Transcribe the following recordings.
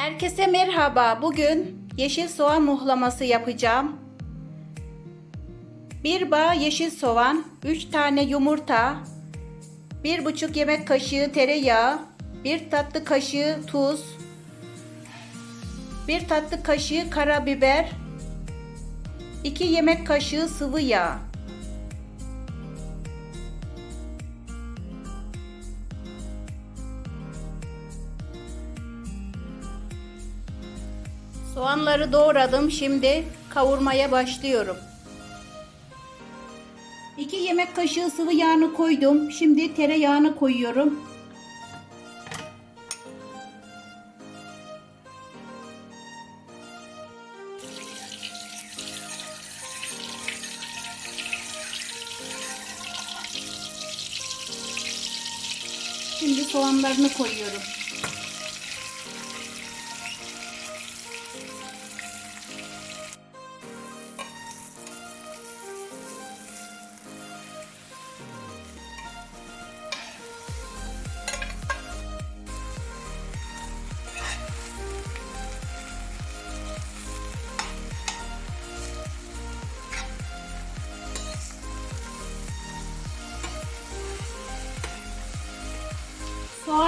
Herkese merhaba. Bugün yeşil soğan muhlaması yapacağım. Bir bağ yeşil soğan, 3 tane yumurta, 1,5 yemek kaşığı tereyağı, 1 tatlı kaşığı tuz, 1 tatlı kaşığı karabiber, 2 yemek kaşığı sıvı yağ. Soğanları doğradım. Şimdi kavurmaya başlıyorum. 2 yemek kaşığı sıvı yağını koydum. Şimdi tereyağını koyuyorum. Şimdi soğanlarını koyuyorum.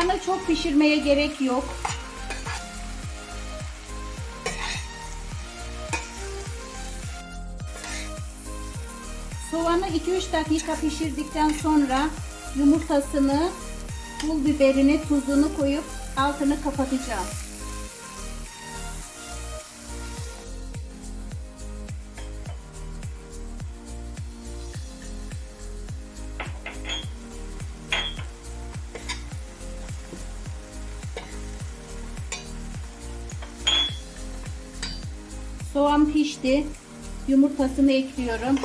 Soğanı çok pişirmeye gerek yok. Soğanı 2-3 dakika pişirdikten sonra yumurtasını, pul biberini, tuzunu koyup altını kapatacağım. Soğan pişti. Yumurtasını ekliyorum.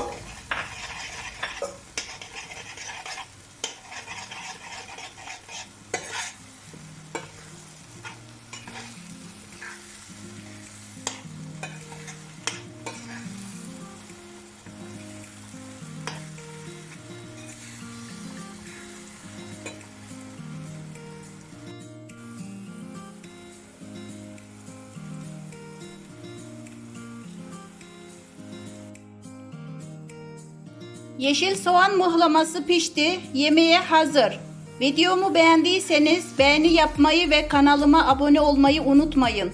Yeşil soğan muhlaması pişti. Yemeğe hazır. Videomu beğendiyseniz beğeni yapmayı ve kanalıma abone olmayı unutmayın.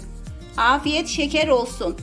Afiyet şeker olsun.